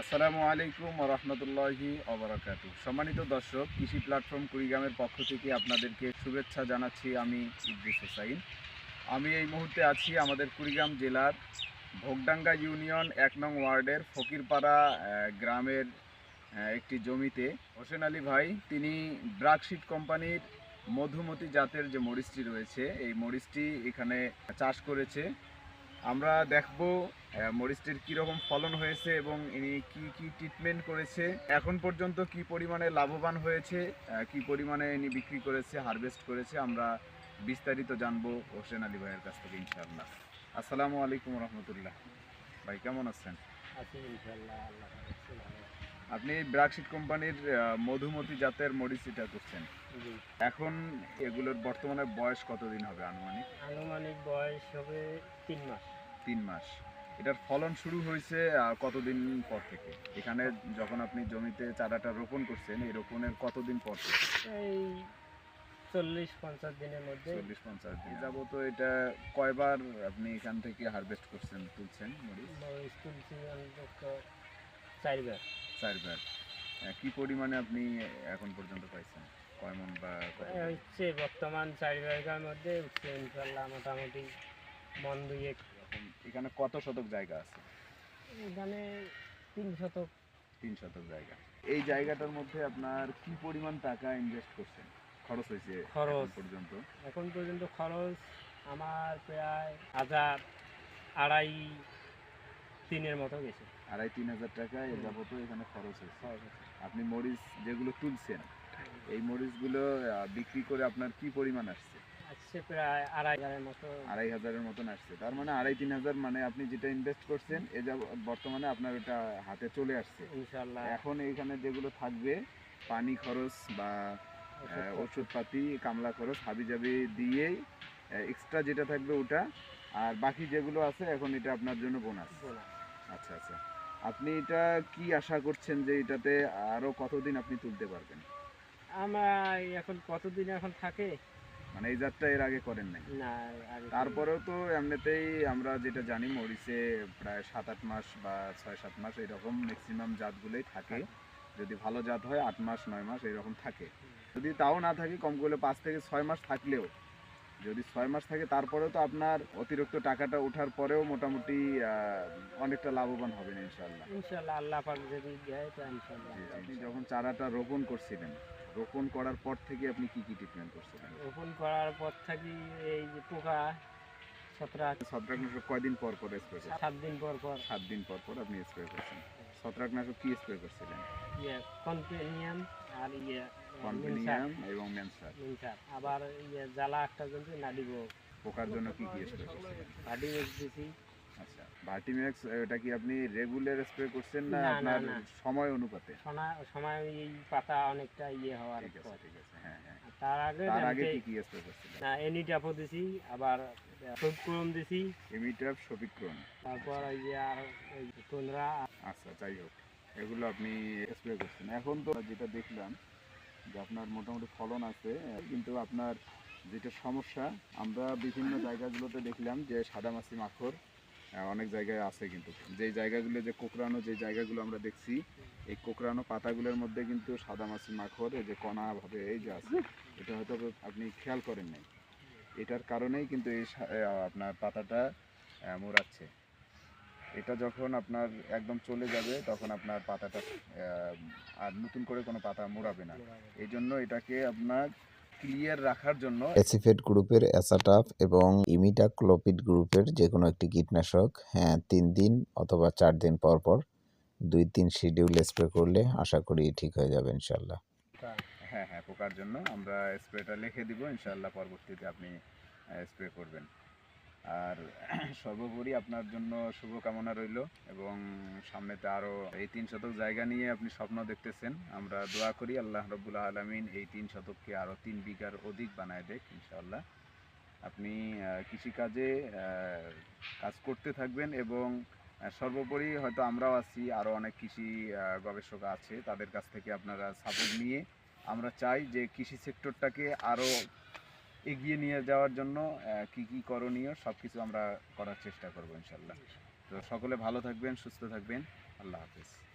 আসসালামু আলাইকুম রহমতুল্লাহি অবরাকাতু সম্মানিত দর্শক, কৃষি প্ল্যাটফর্ম কুড়িগ্রামের পক্ষ থেকে আপনাদেরকে শুভেচ্ছা জানাচ্ছি আমি ইদ্রিস হোসাইন। আমি এই মুহূর্তে আছি আমাদের কুড়িগ্রাম জেলার ভোগডাঙ্গা ইউনিয়ন এক নং ওয়ার্ডের ফকিরপাড়া গ্রামের একটি জমিতে। হোসেন আলী ভাই, তিনি ব্রাকশিট কোম্পানির মধুমতি জাতের যে মরিচটি রয়েছে, এই মরিচটি এখানে চাষ করেছে। আমরা দেখব মরিচটির কীরকম ফলন হয়েছে এবং ইনি কি কি ট্রিটমেন্ট করেছে, এখন পর্যন্ত কি পরিমাণে লাভবান হয়েছে কি পরিমাণে ইনি বিক্রি করেছে হারভেস্ট করেছে, আমরা বিস্তারিত জানব হোসেন আলী ভাইয়ের কাছ থেকে ইনশাআল্লাহ। আসসালামু আলাইকুম রহমতুল্লাহ। ভাই, কেমন আছেন? আছি ইনশাআল্লাহ, আল্লাহ আপনি ব্রাকশিট কোম্পানির মধুমতি জাতের মরিচ এটা করছেন এখন এগুলোর বর্তমানে বয়স কতদিন হবে আনুমানিক? আনুমানিক বয়স হবে তিন মাস। তিন মাস। এটার ফলন শুরু হয়েছে কতদিন পর থেকে? এখানে যখন আপনি জমিতে চারাটা রোপণ করছেন এই রোপণের কতদিন পর থেকে? এই চল্লিশ পঞ্চাশ দিনের মধ্যে। চল্লিশ পঞ্চাশ দিন। যাব তো এটা কয়বার আপনি এখান থেকে হারভেস্ট করছেন তুলছেন মরিচ? তুলছি চারবার। চারবার আহ, কি পরিমাণে আপনি এখন পর্যন্ত পাইছেন? কয় মন বা হচ্ছে বর্তমান চার বিঘার মধ্যে উঠছে ইনশাল্লাহ মোটামুটি মন দুয়েক এখানে কত শতক জায়গা আছে? এখানে তিন শতক। তিন শতক জায়গা। এই জায়গাটার মধ্যে আপনার কি পরিমাণ টাকা ইনভেস্ট করছেন? খরচ হয়েছে খরচ। পর্যন্ত? এখন পর্যন্ত খরচ আমার প্রায় হাজার আড়াই তিনের মতো গেছে। আড়াই তিন হাজার টাকা এ যাবত এখানে খরচ হয়েছে। আপনি মরিচ যেগুলো তুলছেন এই মরিচগুলো বিক্রি করে আপনার কি পরিমাণ আসছে? আসছে প্রায় আড়াই হাজারের মতো। আড়াই হাজারের মতন আসছে। তার মানে আড়াই তিন হাজার মানে আপনি যেটা ইনভেস্ট করছেন এ বর্তমানে আপনার ওটা হাতে চলে আসছে। ইনশাল্লাহ এখন এইখানে যেগুলো থাকবে পানি খরচ বা ওষুধপাতি কামলা খরচ হাবি জাবি দিয়েই এক্সট্রা যেটা থাকবে ওটা আর বাকি যেগুলো আছে এখন এটা আপনার জন্য বোনাস বোনা। আচ্ছা আচ্ছা। আপনি এটা কি আশা করছেন যে এটাতে আরও কতদিন আপনি তুলতে পারবেন? আমার এখন কতদিন এখন থাকে? মানে এই যাত্রা এর আগে করেন নাই? না তারপরেও তো এমনিতেই আমরা যেটা জানি মরিচে প্রায় সাত আট মাস বা ছয় সাত মাস এরকম ম্যাক্সিমাম জাতগুলোই থাকে। যদি ভালো জাত হয় আট মাস নয় মাস এরকম থাকে। যদি তাও না থাকে কম করলে পাঁচ থেকে ছয় মাস থাকলেও যদি ছয় মাস থাকে তারপরেও তো আপনার অতিরিক্ত টাকাটা ওঠার পরেও মোটামুটি অনেকটা লাভবান হবেন ইনশাল্লাহ ইনশাল্লাহ আল্লাহ পাক যদি দেয় তো ইনশাল্লাহ আপনি যখন চারাটা রোপণ করছিলেন রোপণ করার পর থেকে আপনি কি কি ট্রিটমেন্ট করছিলেন? রোপণ করার পর থেকে এই যে পোকা ছত্রাক ছত্রাকনাশক কয়দিন পর পর স্প্রে করছেন? সাত দিন পর পর। সাত দিন পর পর আপনি স্প্রে করছেন। ছত্রাকনাশক কি স্প্রে করছিলেন? ইয়ে আর ইয়ে এবং মেনসার। মিনসার। আবার ইয়ে জ্বালা একটা জন্য নাডিব পোকার জন্য কি কি স্প্রে করছিলেন? দিছি। আচ্ছা ভার্টিম্যাক্স এটা কি আপনি রেগুলার স্প্রে করছেন না আপনার সময় অনুপাতে? সময় এই পাতা অনেকটা ইয়ে হওয়ার ঠিক আছে ঠিক আছে হ্যাঁ হ্যাঁ। তার আগে তার আগে কি কি স্প্রে করছিলেন? না এনিটাপও দিছি আবার দিছি। তারপর এই যে আর তোমরা আচ্ছা যাই হোক এগুলো আপনি স্প্রে করছেন। এখন তো যেটা দেখলাম যে আপনার মোটামুটি ফলন আছে কিন্তু আপনার যেটা সমস্যা আমরা বিভিন্ন জায়গাগুলোতে দেখলাম যে সাদামাছি মাখর অনেক জায়গায় আছে কিন্তু। যেই জায়গাগুলো, যে কোকড়ানো যে জায়গাগুলো আমরা দেখছি, এই কোকড়ানো পাতাগুলোর মধ্যে কিন্তু সাদামাছি মাখর এই যে কণা ভাবে এই যে আছে, এটা হয়তো আপনি খেয়াল করেন নাই। এটার কারণেই কিন্তু এই আপনার পাতাটা মোড়াচ্ছে। এটা যখন আপনার একদম চলে যাবে, তখন আপনার পাতাটা আর নতুন করে কোনো পাতা মোড়াবে না। এই জন্য এটাকে আপনার ক্লিয়ার রাখার জন্য অ্যাসিফেট গ্রুপের অ্যাসাটাফ এবং ইমিটাক্লোপিড গ্রুপের যে কোনো একটি কীটনাশক হ্যাঁ তিন দিন অথবা চার দিন পর পর দুই তিন শিডিউল স্প্রে করলে আশা করি ঠিক হয়ে যাবে ইনশাল্লাহ হ্যাঁ হ্যাঁ পোকার জন্য আমরা স্প্রেটা লিখে দিব ইনশাল্লাহ পরবর্তীতে আপনি স্প্রে করবেন। আর সর্বোপরি আপনার জন্য শুভকামনা রইল এবং সামনেতে আরও এই তিন শতক জায়গা নিয়ে আপনি স্বপ্ন দেখতেছেন, আমরা দোয়া করি আল্লাহ রবুল্লাহ আলমিন এই তিন শতককে আরও তিন বিঘার অধিক বানায় দেখ ইনশাআল্লাহ। আপনি কৃষিকাজে কাজ করতে থাকবেন এবং সর্বোপরি হয়তো আমরাও আছি আরও অনেক কৃষি গবেষক আছে, তাদের কাছ থেকে আপনারা সাপোর্ট নিয়ে আমরা চাই যে কৃষি সেক্টরটাকে আরও এগিয়ে নিয়ে যাওয়ার জন্য কি কি করণীয় সব কিছু আমরা করার চেষ্টা করব ইনশাল্লাহ। তো সকলে ভালো থাকবেন, সুস্থ থাকবেন। আল্লাহ হাফেজ।